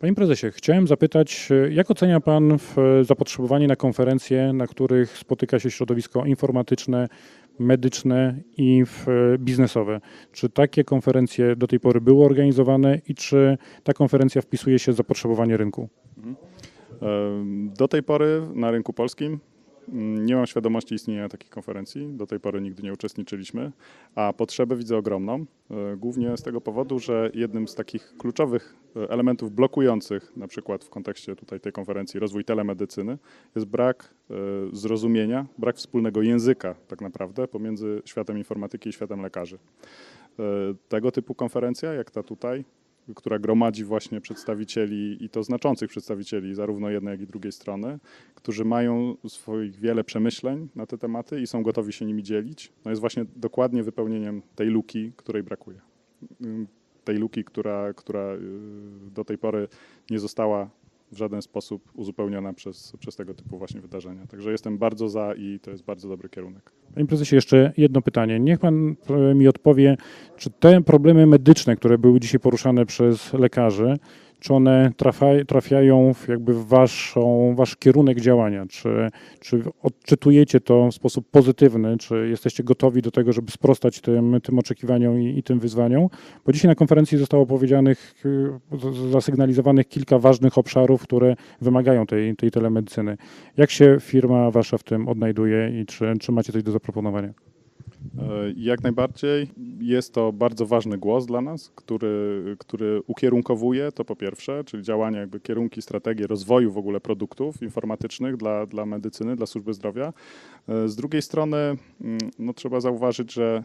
Panie prezesie, chciałem zapytać, e, jak ocenia pan e, zapotrzebowanie na konferencje, na których spotyka się środowisko informatyczne, medyczne i e, biznesowe? Czy takie konferencje do tej pory były organizowane i czy ta konferencja wpisuje się w zapotrzebowanie rynku? Em, Do tej pory na rynku polskim nie mam świadomości istnienia takich konferencji. Do tej pory nigdy nie uczestniczyliśmy, a potrzebę widzę ogromną. e, Głównie z tego powodu, że jednym z takich kluczowych e, elementów blokujących, na przykład w kontekście tutaj tej konferencji, rozwój telemedycyny, jest brak e, zrozumienia, brak wspólnego języka tak naprawdę pomiędzy światem informatyki i światem lekarzy. Tego typu konferencja, jak ta tutaj, która gromadzi właśnie przedstawicieli i to znaczących przedstawicieli zarówno jednej, jak i drugiej strony, którzy mają swoich wiele przemyśleń na te tematy i są gotowi się nimi dzielić, no jest właśnie dokładnie wypełnieniem tej luki, której brakuje. Tej luki, która, która y, do tej pory nie została w żaden sposób uzupełniona przez, przez tego typu właśnie wydarzenia. Także jestem bardzo za i to jest bardzo dobry kierunek. Panie prezesie, jeszcze jedno pytanie. Niech pan e, mi odpowie, czy te problemy medyczne, które były dzisiaj poruszane przez lekarzy, czy one trafia, trafiają w jakby w waszą, wasz kierunek działania? Czy, czy odczytujecie to w sposób pozytywny? Czy jesteście gotowi do tego, żeby sprostać tym, tym oczekiwaniom i, i tym wyzwaniom? Bo dzisiaj na konferencji zostało powiedzianych, zasygnalizowanych kilka ważnych obszarów, które wymagają tej, tej telemedycyny. Jak się firma wasza w tym odnajduje i czy, czy macie coś do zaproponowania? E, Jak najbardziej jest to bardzo ważny głos dla nas, który, który ukierunkowuje to po pierwsze, czyli działania, jakby kierunki, strategie rozwoju w ogóle produktów informatycznych dla, dla medycyny, dla służby zdrowia. E, Z drugiej strony mm, no, trzeba zauważyć, że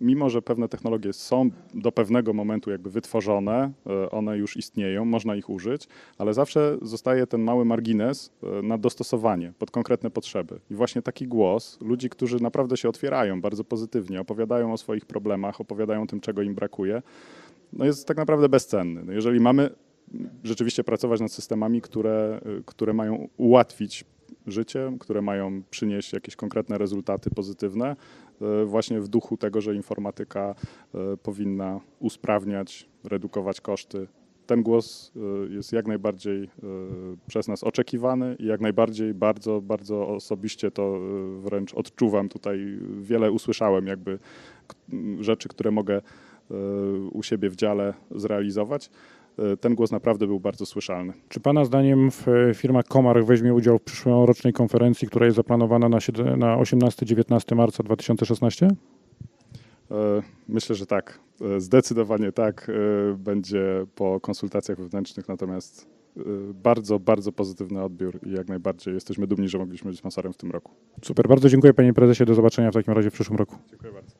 mimo, że pewne technologie są do pewnego momentu jakby wytworzone, e, one już istnieją, można ich użyć, ale zawsze zostaje ten mały margines e, na dostosowanie pod konkretne potrzeby. I właśnie taki głos ludzi, którzy naprawdę się otwierają bardzo pozytywnie, opowiadają o swoich problemach, opowiadają tym, czego im brakuje, no jest tak naprawdę bezcenny. No jeżeli mamy rzeczywiście pracować nad systemami, które, y, które mają ułatwić życie, które mają przynieść jakieś konkretne rezultaty pozytywne, y, właśnie w duchu tego, że informatyka y, powinna usprawniać, redukować koszty. Ten głos y, jest jak najbardziej przez nas oczekiwany i jak najbardziej bardzo, bardzo osobiście to wręcz odczuwam. Tutaj wiele usłyszałem jakby rzeczy, które mogę u siebie w dziale zrealizować. Y, Ten głos naprawdę był bardzo słyszalny. Czy Pana zdaniem w- firma Komar weźmie udział w przyszłorocznej konferencji, która jest zaplanowana na, siedem- na 18-19 marca 2016? E, Myślę, że tak. E, Zdecydowanie tak. e, Będzie po konsultacjach wewnętrznych, natomiast e, bardzo, bardzo pozytywny odbiór i jak najbardziej jesteśmy dumni, że mogliśmy być sponsorem w tym roku. Super, bardzo dziękuję Panie Prezesie, do zobaczenia w takim razie w przyszłym roku. Dziękuję bardzo.